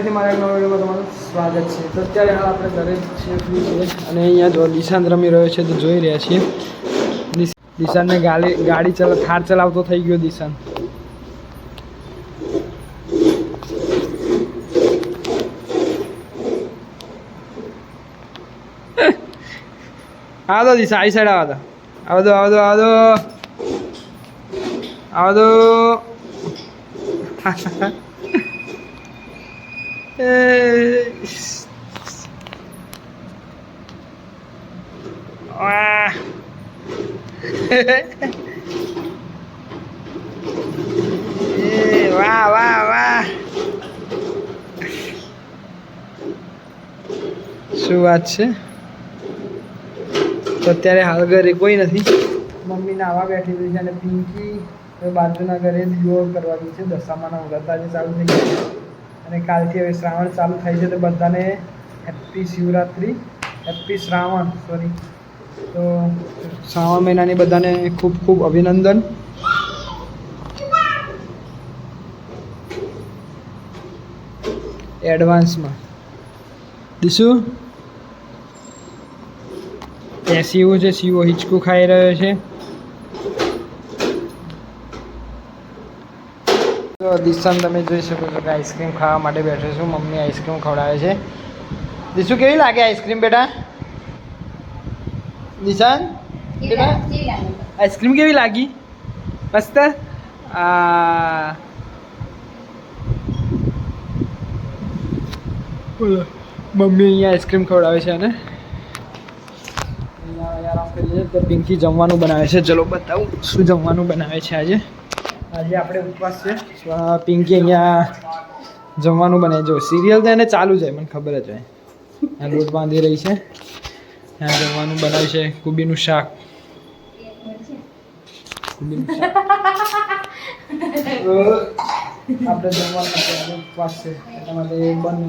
ફરીથી મારા નવા વિડીયોમાં તમારું સ્વાગત છે. તો અત્યારે હાલ આપણે ઘરે અને અહીંયા જો નિશાંત રમી રહ્યો છે, તો જોઈ રહ્યા છીએ. દિશ- દિશાંતને ગાડી ગાડી ચલા થાર ચલાવતો થઈ ગયો દિશાંત આવો દિશા આઈ સાઈડ આવો તો. આવો તો, આવો તો આવો તો આવો તો Eh, Ah. Eh, વાહ વાહ વાહ. શું વાત છે? અત્યારે હાલ ઘરે કોઈ નથી. મમ્મી નાવા બેઠી રહી છે અને પિંકી બાજુના ઘરે યોગ કરવાની છે. દશામાના વ્રત આજે ચાલુ થઈ ગયા અને કાલથી હવે શ્રાવણ ચાલુ થાય છે તો બધાને happy Shivratri happy Shravan sorry તો શ્રાવણ મહિનાની બધાને ખૂબ ખૂબ અભિનંદન. એડવાન્સમાં દીશું? ત્યાં શિવો છે શિવો હિંચકું ખાઈ રહ્યો છે. તો દિશાન તમે જોઈ શકો છો કે આઈસ્ક્રીમ ખાવા માટે બેઠો છું. મમ્મી આઈસ્ક્રીમ ખવડાવે છે. દીશું કેવી લાગે આઈસ્ક્રીમ બેટા? દિશાન? બેટા? આઈસ્ક્રીમ કેવી લાગી? મસ્ત? બોલો. મમ્મી અહીંયા આઈસ્ક્રીમ ખવડાવે છે અને આરામ કરીએ. તો પિંકી જમવાનું બનાવે છે. ચલો બતાવું શું જમવાનું બનાવે છે આજે. આજે આપણે ઉપવાસ છે. પિંકી અહીંયા જમવાનું બનાવે. જો સિરિયલ તો એને ચાલુ છે મને ખબર જ હોય. લોટ બાંધી રહી છે. ત્યાં જમવાનું બનાવે છે કુબીનું શાક. આપણે જમવાનું ઉપવાસ છે. એટલા માટે બંને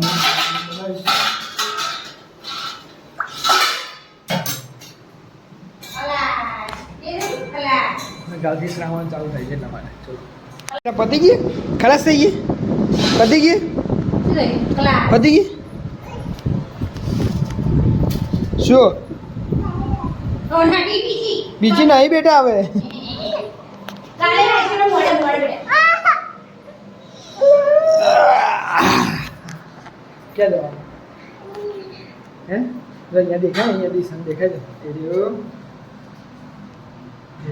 બનાવીશું. અને કાલથી શ્રાવણ ચાલુ થાય છે એટલા માટે ચલો પતી ગઈ ખલાસ થઈ ગઈ પતી ગઈ પતી ગઈ શું બીજી નહીં બેટા આવે ક્યાં જવાનું હે જો અહીંયા દેખાય અહીંયા દિશાને દેખાય છે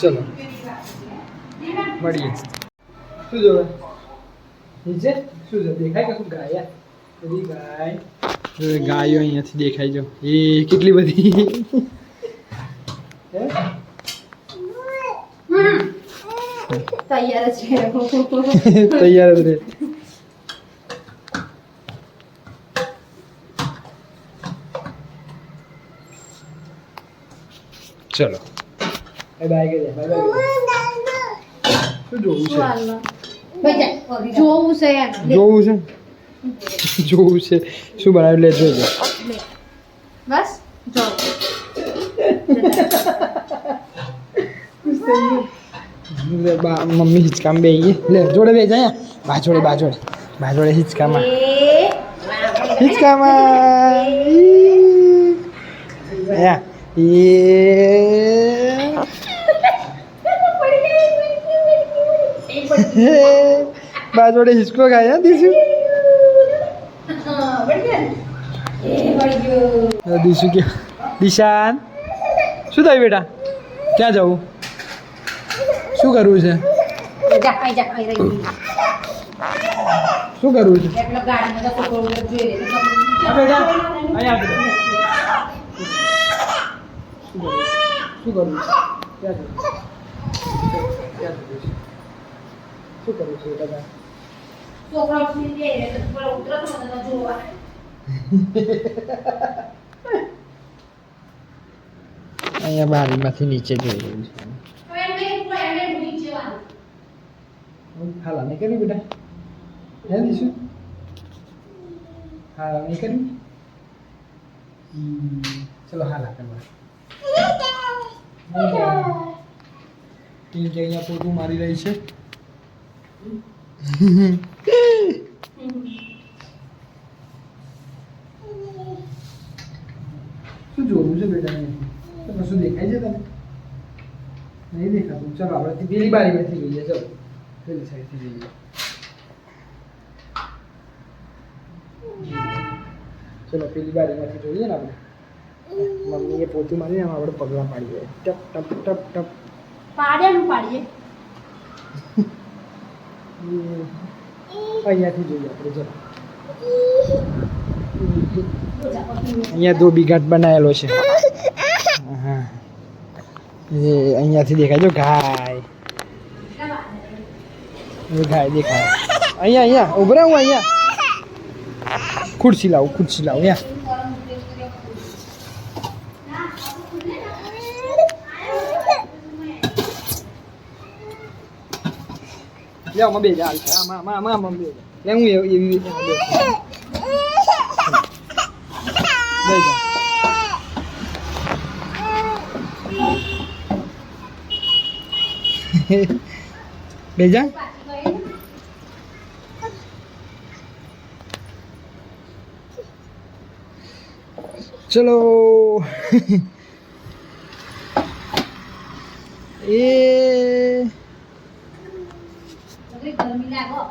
ચલો મળીએ શું જોવે? નીચે? શું છે દેખાય કે શું ગાય? બધી ગાય. ગાયો અહીંયાથી દેખાય જો. એ કેટલી બધી? તૈયાર છે. તૈયાર જ રહે. ચલો. બાય બાય કે બાય બાય શું જોવું છે જોવું છે જોવું છે? જોવું છે. શું બનાવ્યું? લે જોજો બસ જો બા મમ્મી હિંચકામાં બે લે જોડે બે જાય બાજોડે બાજોડે બાજોડે હિંચકામાં. હિંચકામાં. ઈ. યા. ઈ. બા જોડે દીશુ ખાય દીશું દીશું કે દિશાન શું થાય બેટા ક્યાં જવું શું કરવું છે શું કરવું છે બેટા અહીંયા શું કરવું શું કરવું ક્યાં જવું ક્યાં જવું શું કરું છું છોકરો જોવા અહીંયા બારીમાંથી નીચે જોઈ રહ્યું છે. હાલા નહીં કર્યું બેટા? હે દીશું. હાલા નહીં હમ, ચલો હાલા કરવા ટીમ કે અહીંયા મારી રહી છે. શું જોવું છે બેટા તમે શું દેખાય છે તને? નહીં દેખાતું. ચાલો, આપણે પેલી બારીમાંથી જોઈએ ચલો, પેલી સાઈડથી જોઈએ. ચલો, પેલી બારીમાંથી જોઈએ ને આપણે? મમ્મીએ પોતું મારીને આમાં આપણે પગલાં પાડીએ. ટપ ટપ ટપ ટપ. પાડ્યાનું પાડીએ. અહીંયાથી જોઈએ આપણે જો અહીંયા ધોબી ઘાટ બનાવેલો છે. હા એ અહીંયાથી દેખાય. જો ગાય. ગાય દેખાય. અહીંયા અહીંયા. ઉભરા હું અહીંયા. ખુરશી લાવું ખુરશી લાવું અહીંયા લે આમાં બે જા હાલ છે. આમાં આમાં આમાં આમાં બે જા. લે હું એવી એવી રીતે આમાં બે બે જા બે જા ચલો એ ગરમી લાગો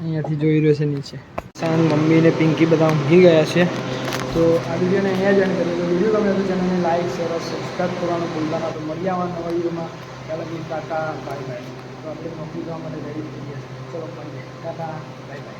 અહીંયાથી જોઈ રહ્યો છે નીચે. સાન મમ્મી ને પિંકી બધા ઊંઘી ગયા છે. તો આ વિડીયોને અહીંયા જ એન્ડ કરીએ. તો વીડિયો ગમે તો ચેનલને લાઈક શેર સબસ્ક્રાઈબ કરવાનું ભૂલતા ના. તો મળી આવવા નવા વિડીયોમાં. ચાલો બી ટાટા બાય બાય તો આપણે મમ્મી જવા માટે રેડી થઈ ગયા ચલો બાય બાય